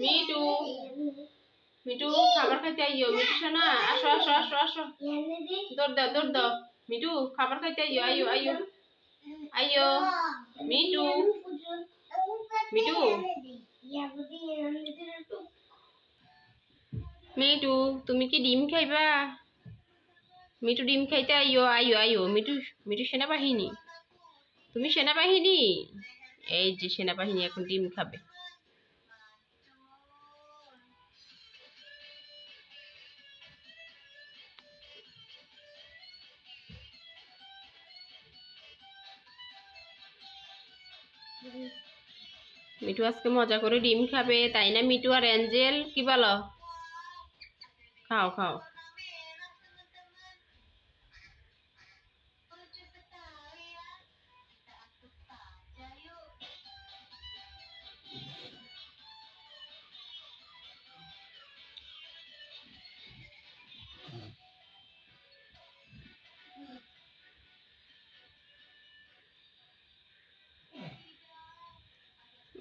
Me too me too খাবার খাইতে আইও। Me too শোনা, আসো আসো আসো আসো। দৌড় দাও দৌড় দাও। মিটু খাবার খাইতে আইও আইও আইও। আইও। মিটু মিটু মিটু তুমি কি ডিম খাইবা? মিটু ডিম খাইতে আইও আইও আইও। মিটু মিটু সেনাবাহিনী। তুমি সেনাবাহিনী? এই যে, সেনাবাহিনী এখন ডিম খাবে। মিঠু আজকে মজা করে ডিম খাবে, তাই না মিঠু আর অ্যাঞ্জেল? কি বলো? খাও খাও।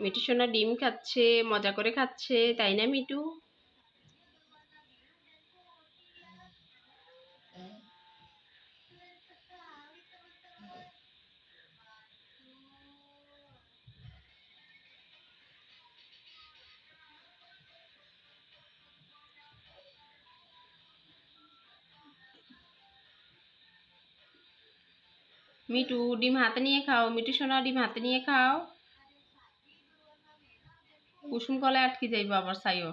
মিঠু সোনা ডিম খাচ্ছে, মজা করে খাচ্ছে, তাই না মিটু মিটু ডিম হাতে নিয়ে খাও মিটু সোনা ডিম হাতে নিয়ে খাও। কুসুম কলায় আটকে যাইবো আবার ছাইও